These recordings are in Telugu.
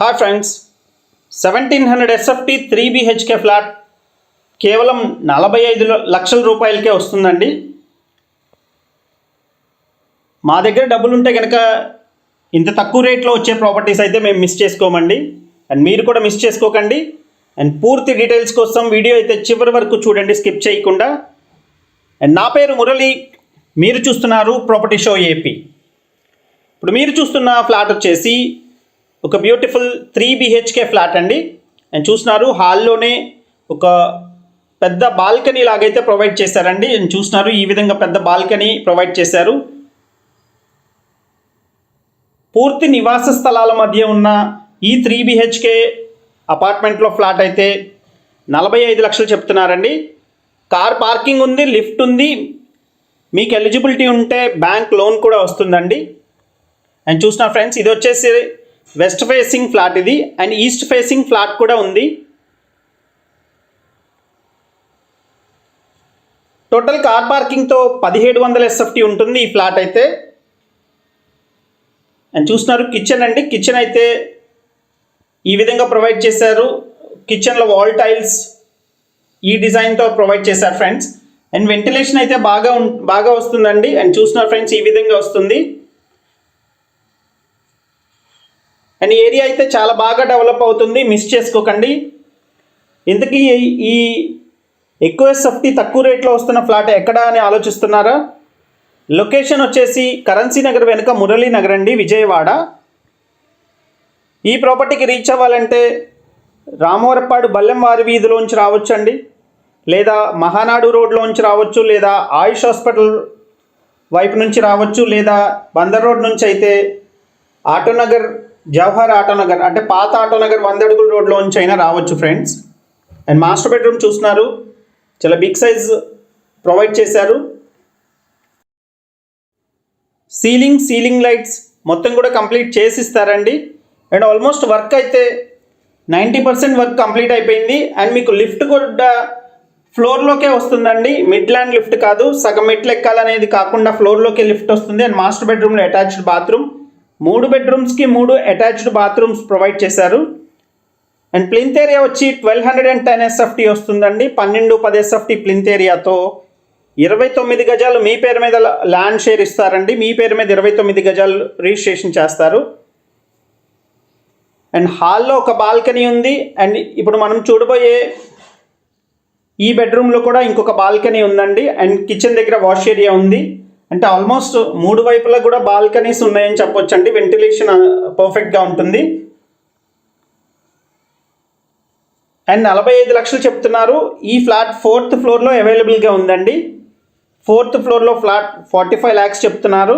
Hi friends seventeen hundred SFT three BHK flat కేవలం నలభై ఐదు లక్షల రూపాయలకే వస్తుందండి. మా దగ్గర డబ్బులు ఉంటే కనుక ఇంత తక్కువ రేట్లో వచ్చే ప్రాపర్టీస్ అయితే మేము మిస్ చేసుకోమండి. అండ్ మీరు కూడా మిస్ చేసుకోకండి. అండ్ పూర్తి డీటెయిల్స్ కోసం వీడియో అయితే చివరి వరకు చూడండి స్కిప్ చేయకుండా. అండ్ నా పేరు మురళి మీరు చూస్తున్నారు ప్రాపర్టీ షో ఏపీ. ఇప్పుడు మీరు చూస్తున్న ఫ్లాట్ వచ్చేసి ఒక బ్యూటిఫుల్ త్రీ బిహెచ్కే ఫ్లాట్ అండి. అండ్ చూస్తున్నారు హాల్లోనే ఒక పెద్ద బాల్కనీ లాగైతే ప్రొవైడ్ చేశారండి. అండ్ చూస్తున్నారు ఈ విధంగా పెద్ద బాల్కనీ ప్రొవైడ్ చేశారు. పూర్తి నివాస స్థలాల మధ్య ఉన్న ఈ త్రీ బిహెచ్కే అపార్ట్మెంట్లో ఫ్లాట్ అయితే నలభై ఐదు లక్షలు చెప్తున్నారండి. కార్ పార్కింగ్ ఉంది లిఫ్ట్ ఉంది. మీకు ఎలిజిబిలిటీ ఉంటే బ్యాంక్ లోన్ కూడా వస్తుందండి. అండ్ చూసిన ఫ్రెండ్స్ ఇది వచ్చేసి వెస్ట్ ఫేసింగ్ ఫ్లాట్ ఇది అండ్ ఈస్ట్ ఫేసింగ్ ఫ్లాట్ కూడా ఉంది. టోటల్ కార్ పార్కింగ్తో పదిహేడు వందల ఎస్ఎఫ్టీ ఉంటుంది ఈ ఫ్లాట్ అయితే. అండ్ చూస్తున్నారు కిచెన్ అండి. కిచెన్ అయితే ఈ విధంగా ప్రొవైడ్ చేశారు. కిచెన్లో వాల్ టైల్స్ ఈ డిజైన్తో ప్రొవైడ్ చేశారు ఫ్రెండ్స్. అండ్ వెంటిలేషన్ అయితే బాగా బాగా వస్తుందండి. అండ్ చూస్తున్నారు ఫ్రెండ్స్ ఈ విధంగా వస్తుంది. అండ్ ఏరియా అయితే చాలా బాగా డెవలప్ అవుతుంది. మిస్ చేసుకోకండి. ఇంతకీ ఈ ఎక్కువ ఎస్ఎఫ్టీ తక్కువ రేట్లో వస్తున్న ఫ్లాట్ ఎక్కడ అని ఆలోచిస్తున్నారా? లొకేషన్ వచ్చేసి కరెన్సీ నగర్ వెనుక మురళీ నగర్ అండి విజయవాడ. ఈ ప్రాపర్టీకి రీచ్ అవ్వాలంటే రామవరపాడు బల్లెంవారి వీధిలోంచి రావచ్చండి. లేదా మహానాడు రోడ్లోంచి రావచ్చు లేదా ఆయుష్ హాస్పిటల్ వైపు నుంచి రావచ్చు లేదా బందర్ రోడ్ నుంచి అయితే ఆటోనగర్ జవహర్ ఆటోనగర్ అంటే పాత ఆటోనగర్ వంద అడుగుల రోడ్లోంచి అయినా రావచ్చు ఫ్రెండ్స్ అండ్ మాస్టర్ బెడ్రూమ్ చూస్తున్నారు. చాలా బిగ్ సైజ్ ప్రొవైడ్ చేశారు. సీలింగ్ సీలింగ్ లైట్స్ మొత్తం కూడా కంప్లీట్ చేసి ఇస్తారండి అండ్ ఆల్మోస్ట్ వర్క్ అయితే నైంటీ పర్సెంట్ వర్క్ కంప్లీట్ అయిపోయింది. అండ్ మీకు లిఫ్ట్ కూడా ఫ్లోర్లోకే వస్తుందండి. మిడ్ ల్యాండ్ లిఫ్ట్ కాదు సగం మెట్లు ఎక్కాలనేది కాకుండా ఫ్లోర్లోకే లిఫ్ట్ వస్తుంది. అండ్ మాస్టర్ బెడ్రూమ్లో అటాచ్డ్ బాత్రూమ్ మూడు బెడ్రూమ్స్కి మూడు అటాచ్డ్ బాత్రూమ్స్ ప్రొవైడ్ చేశారు. అండ్ ప్లింత్ ఏరియా వచ్చి twelve hundred and ten SFT వస్తుందండి. పన్నెండు పది ఎస్ఎఫ్టీ ప్లింత్ ఏరియాతో ఇరవై తొమ్మిది గజాలు మీ పేరు మీద ల్యాండ్ షేర్ ఇస్తారండి. మీ పేరు మీద ఇరవై తొమ్మిది గజాలు రిజిస్ట్రేషన్ చేస్తారు. అండ్ హాల్లో ఒక బాల్కనీ ఉంది. అండ్ ఇప్పుడు మనం చూడబోయే ఈ బెడ్రూమ్లో కూడా ఇంకొక బాల్కనీ ఉందండి. అండ్ కిచెన్ దగ్గర వాష్ ఏరియా ఉంది. అంటే ఆల్మోస్ట్ మూడు వైపులా కూడా బాల్కనీస్ ఉన్నాయని చెప్పొచ్చు అండి వెంటిలేషన్ పర్ఫెక్ట్గా uh, ఉంటుంది. అండ్ నలభై ఐదు లక్షలు చెప్తున్నారు. ఈ ఫ్లాట్ ఫోర్త్ ఫ్లోర్లో అవైలబుల్గా ఉందండి. ఫోర్త్ ఫ్లోర్లో ఫ్లాట్ ఫార్టీ ఫైవ్ ల్యాక్స్ చెప్తున్నారు.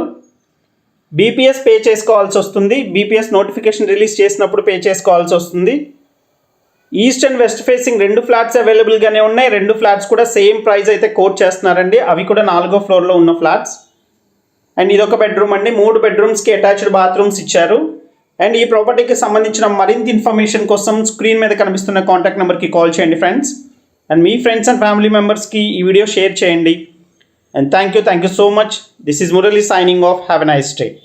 బీపీఎస్ పే చేసుకోవాల్సి వస్తుంది. బీపీఎస్ నోటిఫికేషన్ రిలీజ్ చేసినప్పుడు పే చేసుకోవాల్సి వస్తుంది. ఈస్ట్ అండ్ వెస్ట్ ఫేసింగ్ రెండు ఫ్లాట్స్ అవైలబుల్గానే ఉన్నాయి. రెండు ఫ్లాట్స్ కూడా సేమ్ ప్రైస్ అయితే కోట్ చేస్తున్నారండి. అవి కూడా నాలుగో ఫ్లోర్లో ఉన్న ఫ్లాట్స్. అండ్ ఇదొక బెడ్రూమ్ అండి. మూడు బెడ్రూమ్స్కి అటాచ్డ్ బాత్రూమ్స్ ఇచ్చారు. అండ్ ఈ ప్రాపర్టీకి సంబంధించిన మరింత ఇన్ఫర్మేషన్ కోసం స్క్రీన్ మీద కనిపిస్తున్న కాంటాక్ట్ నెంబర్కి కాల్ చేయండి ఫ్రెండ్స్. అండ్ మీ ఫ్రెండ్స్ అండ్ ఫ్యామిలీ మెంబర్స్కి ఈ వీడియో షేర్ చేయండి. And thank you thank you so much. This is Murali signing off. Have a nice day.